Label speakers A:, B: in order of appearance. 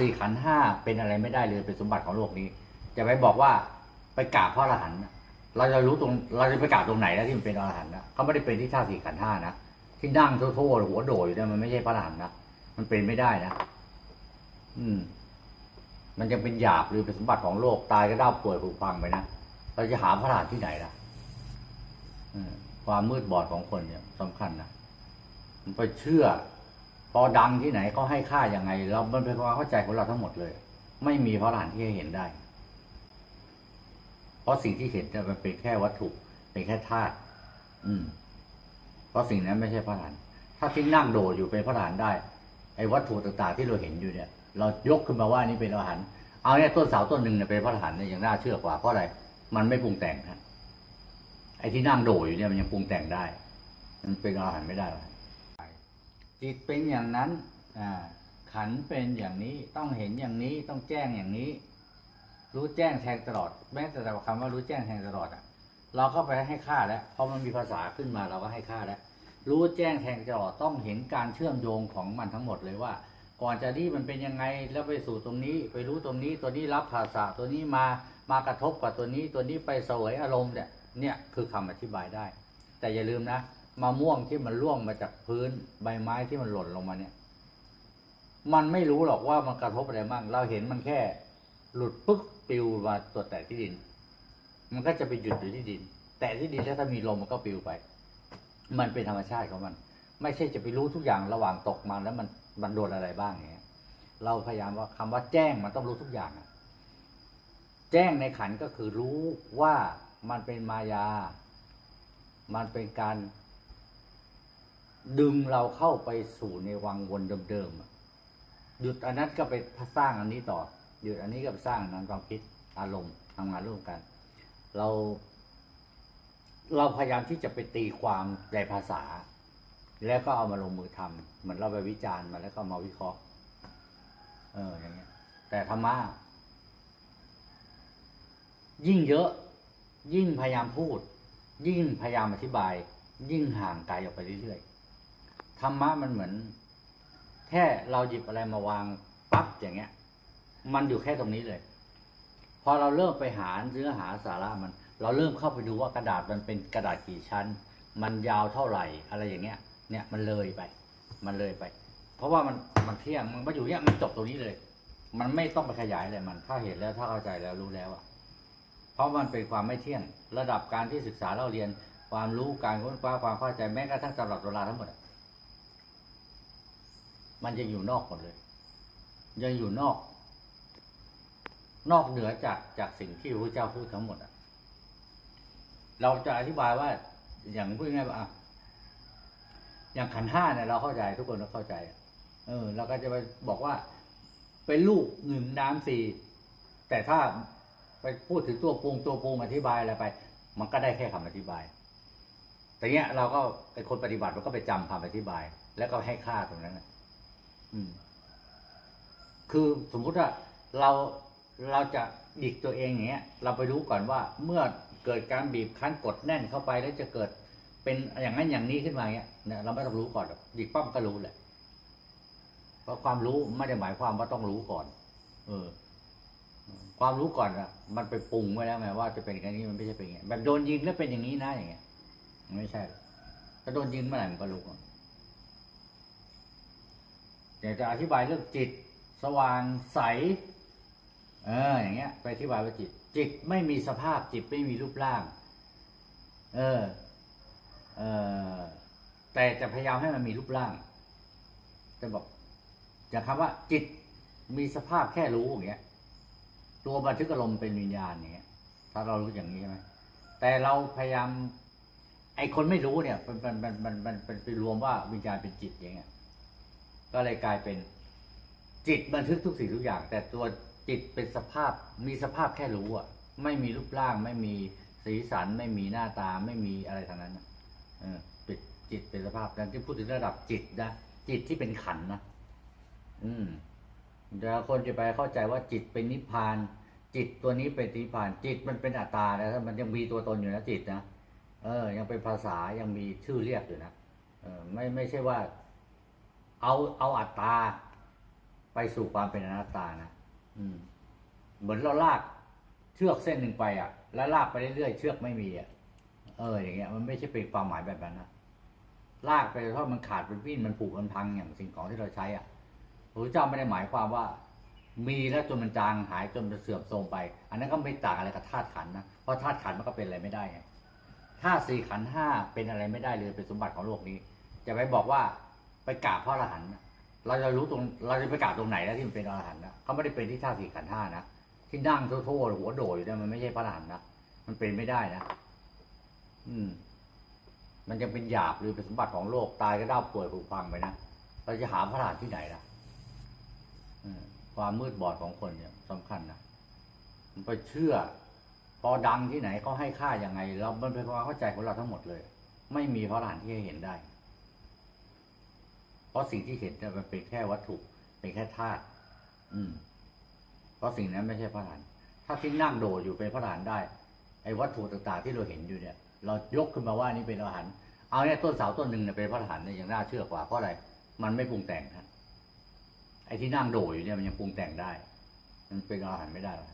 A: สี่ขันห้าเป็นอะไรไม่ได้เลยเป็นสมบัติของโลกนี้ จะไปบอกว่าไปกราบพระอรหันต์เราจะรู้ตรงเราจะไปกราบตรงไหนแล้วที่มันเป็นอรหันต์นะเขาไม่ได้เป็นที่ท่าสี่ขันห้านะที่นั่งโทษหัวโดดอยู่เนี่ยมันไม่ใช่พระอรหันต์นะมันเป็นไม่ได้นะอืม มันยังเป็นหยาบหรือเป็นสมบัติของโลกตายก็ด้าป่วยผุพังไปนะเราจะหาพระอรหันต์ที่ไหนล่ะความมืดบอดของคนเนี่ยสำคัญนะมันไปเชื่อ พอดังที่ไหนเขาให้ค่ายังไง เรามันเป็นความเข้าใจของเราทั้งหมดเลย ไม่มีพระอรหันที่ให้เห็นได้ เพราะสิ่งที่เห็นเนี่ยมันเป็นแค่วัตถุ เป็นแค่ธาตุอืม เพราะสิ่งนั้นไม่ใช่พระอรหันถ้าทิ้งนั่งโดดอยู่เป็นพระอรหันได้ไอ้วัตถุต่างๆที่เราเห็นอยู่เนี่ย เรายกขึ้นมาว่านี่เป็นพระอรหันต์เอาเนี่ยต้นเสาต้นหนึ่งเนี่ยเป็นพระอรหันต์เนี่ยยังน่าเชื่อกว่าเพราะอะไรมันไม่ปรุงแต่งฮะไอ้ที่นั่งโดดอยู่เนี่ยมันยังปรุงแต่งได้ มันเป็นพระอรหันต์ไม่ได้หรอก จิตเป็นอย่างนั้นขันเป็นอย่างนี้ต้องเห็นอย่างนี้ต้องแจ้งอย่างนี้ รู้แจ้งแทงตลอด แม้แต่คำว่ารู้แจ้งแทงตลอดอะ เราก็ไปให้ค่าแล้วเพราะมันมีภาษาขึ้นมาเราก็ให้ค่าแล้วรู้แจ้งแทงตลอดต้องเห็นการเชื่อมโยงของมันทั้งหมดเลยว่า ก่อนจะนี่มันเป็นยังไงแล้วไปสู่ตรงนี้ ไปรู้ตรงนี้ตัวนี้รับภาษาตัวนี้มามากระทบกับตัวนี้ตัวนี้ไปเสวยอารมณ์เนี่ยเนี่ยคือคำอธิบายได้ แต่อย่าลืมนะ มะม่วงที่มันร่วงมาจากพื้น ใบไม้ที่มันหล่นลงมาเนี่ย มันไม่รู้หรอกว่ามันกระทบอะไรบ้างเราเห็นมันแค่ หลุดปึ๊กปิวมาตัวแตะที่ดิน มันก็จะไปหยุดอยู่ที่ดิน แตะที่ดินแล้วถ้ามีลมมันก็ปิวไป มันเป็นธรรมชาติของมัน ไม่ใช่จะไปรู้ทุกอย่างระหว่างตกมาแล้วมันมันโดนอะไรบ้างอย่างเงี้ย เราพยายามว่าคำว่าแจ้งมันต้องรู้ทุกอย่างอะแจ้งในขันก็คือรู้ว่ามันเป็นมายา มันเป็นการ ดึงเราเข้าไปสู่ในวังวนเดิมๆหยุดอันนั้นก็ไปสร้างอันนี้ต่อ หยุดอันนี้ก็ไปสร้างอันนั้นความคิดอารมณ์ทำงานร่วมกัน เรา เราพยายามที่จะไปตีความในภาษา แล้วก็เอามาลงมือทำเหมือนเราไปวิจารณ์มาแล้วก็มาวิเคราะห์ เอออย่างเงี้ย แต่ธรรมะยิ่งเยอะ ยิ่งพยายามพูด ยิ่งพยายามอธิบาย ยิ่งห่างไกลออกไปเรื่อยๆ ธรรมะมันเหมือน แค่เราหยิบอะไรมาวางปั๊บอย่างเงี้ย มันอยู่แค่ตรงนี้เลย พอเราเริ่มไปหาเนื้อหาสาระมัน เราเริ่มเข้าไปดูว่ากระดาษมันเป็นกระดาษกี่ชั้น มันยาวเท่าไหร่อะไรอย่างเงี้ย เนี่ยมันเลยไป มันเลยไป เพราะว่ามันมันเที่ยงมันมาอยู่เนี้ยมันจบตรงนี้เลย มันไม่ต้องไปขยายอะไรมัน ถ้าเห็นแล้วถ้าเข้าใจแล้วรู้แล้วอะเพราะมันเป็นความไม่เที่ยง ระดับการที่ศึกษาเราเรียนความรู้การค้นคว้าความเข้าใจแม้กระทั่งตลอดเวลาทั้งหมด มันยังอยู่นอกหมดเลย ยังอยู่นอก นอกเหนือจากจากสิ่งที่พระเจ้าพูดทั้งหมดอะ เราจะอธิบายว่าอย่างพูดง่ายๆว่าอย่างขันห้าเนี่ยเราเข้าใจทุกคนเราเข้าใจ เออเราก็จะไปบอกว่า เป็นลูกหนึ่งน้ำสี่แต่ถ้าไปพูดถึงตัวปรุงตัวปรุงอธิบายอะไรไป มันก็ได้แค่คำอธิบาย แต่เนี้ยเราก็ไอคนปฏิบัติมันก็ไปจำคำอธิบาย แล้วก็ให้ค่าตรงนั้นนะ คือสมมุติว่าเราเราจะดิกตัวเองอย่างเงี้ย เราไปรู้ก่อนว่าเมื่อเกิดการบีบคั้นกดแน่นเข้าไปแล้วจะเกิดเป็นอย่างนั้นอย่างนี้ขึ้นมาเงี้ยเนี่ยเราไม่ต้องรู้ก่อนหรอกดิกปั๊บก็รู้แหละเพราะความรู้ไม่ได้หมายความว่าต้องรู้ก่อน เออ ความรู้ก่อนอะมันไปปรุงไว้แล้วไงว่าจะเป็นอย่างนี้มันไม่ใช่เป็นอย่างนี้แบบโดนยิงแล้วเป็นอย่างนี้นะอย่างเงี้ยไม่ใช่ถ้าโดนยิงเมื่อไหร่มันก็รู้ก่ อยากจะอธิบายเรื่องจิต สว่างใส เอออย่างเงี้ยไปอธิบายว่าจิต จิตไม่มีสภาพจิตไม่มีรูปร่าง เออเออแต่จะพยายามให้มันมีรูปร่างจะบอกอย่างคำว่าจิตมีสภาพแค่รู้อย่างเงี้ย ตัวบันทึกอารมณ์เป็นวิญญาณอย่างเงี้ย ถ้าเรารู้อย่างนี้ใช่ไหมแต่เราพยายามไอคนไม่รู้เนี่ยมันมันมันมันมันมันไปรวมว่าวิญญาณเป็นจิตอย่างเงี้ย ก็เลยกลายเป็นจิตบันทึกทุกสิ่งทุกอย่าง แต่ตัวจิตเป็นสภาพมีสภาพแค่รู้อะ ไม่มีรูปร่าง ไม่มีสีสัน ไม่มีหน้าตาไม่มีอะไรทางนั้นเออจิตจิตเป็นสภาพนั้นที่พูดถึงระดับจิตนะจิตที่เป็นขันนะอืมเดี๋ยวคนจะไปเข้าใจว่าจิตเป็นนิพพาน จิตตัวนี้เป็นนิพพาน จิตมันเป็นอัตตานะมันยังมีตัวตนอยู่นะจิตนะเออ ยังเป็นภาษายังมีชื่อเรียกอยู่นะเออไม่ไม่ใช่ว่า เอาเอาอัตตา ไปสู่ความเป็นอนัตตานะอืม เหมือนเราลากเชือกเส้นหนึ่งไปอะ แล้วลากไปเรื่อยๆเชือกไม่มีอะเอออย่างเงี้ยมันไม่ใช่เป็นความหมายแบบนั้นนะลากไปเพราะมันขาดเป็นวิ่นมันผุมันพังอย่างสิ่งของที่เราใช้อะพระเจ้าไม่ได้หมายความว่า มีแล้วจนมันจางหายจนมันเสื่อมโทรมไป อันนั้นก็ไม่ต่างอะไรกับธาตุขันนะเพราะธาตุขันมันก็เป็นอะไรไม่ได้ไงธาตุสี่ขันห้าเป็นอะไรไม่ได้เลยเป็นสมบัติของโลกนี้ จะไปบอกว่า กราบพระอรหันต์เราจะรู้ตรงเราจะไปกราบตรงไหนแล้วที่มันเป็นอรหันต์นะเขาไม่ได้เป็นที่ธาสี่ขันธ์ห้านะที่นั่งโทษหัวโดดอยู่เนี่ยมันไม่ใช่พระอรหันต์นะมันเป็นไม่ได้นะอืม มันยังเป็นหยาบหรือเป็นสมบัติของโลกตายก็ด้าป่วยผุพังไปนะเราจะหาพระอรหันต์ที่ไหนล่ะอืมความมืดบอดของคนเนี่ยสำคัญนะมันไปเชื่อ พอดังที่ไหนเขาให้ค่ายังไงเรามันเป็นความเข้าใจของเราทั้งหมดเลย ไม่มีพระอรหันต์ที่ให้เห็นได้ เพราะสิ่งที่เห็นเนี่ยมันเป็นแค่วัตถุ เป็นแค่ธาตุอืม เพราะสิ่งนั้นไม่ใช่พระอรหันต์ถ้าที่นั่งโดดอยู่เป็นพระอรหันต์ได้ ไอ้วัตถุต่างๆที่เราเห็นอยู่เนี่ย เรายกขึ้นมาว่านี่เป็นอรหันต์เอาเนี่ยต้นเสาต้นหนึ่งเนี่ยเป็นพระอรหันต์เนี่ยยังน่าเชื่อกว่าเพราะอะไร มันไม่ปรุงแต่งครับไอ้ที่นั่งโดดอยู่เนี่ยมันยังปรุงแต่งได้ มันเป็นอรหันต์ไม่ได้หรอก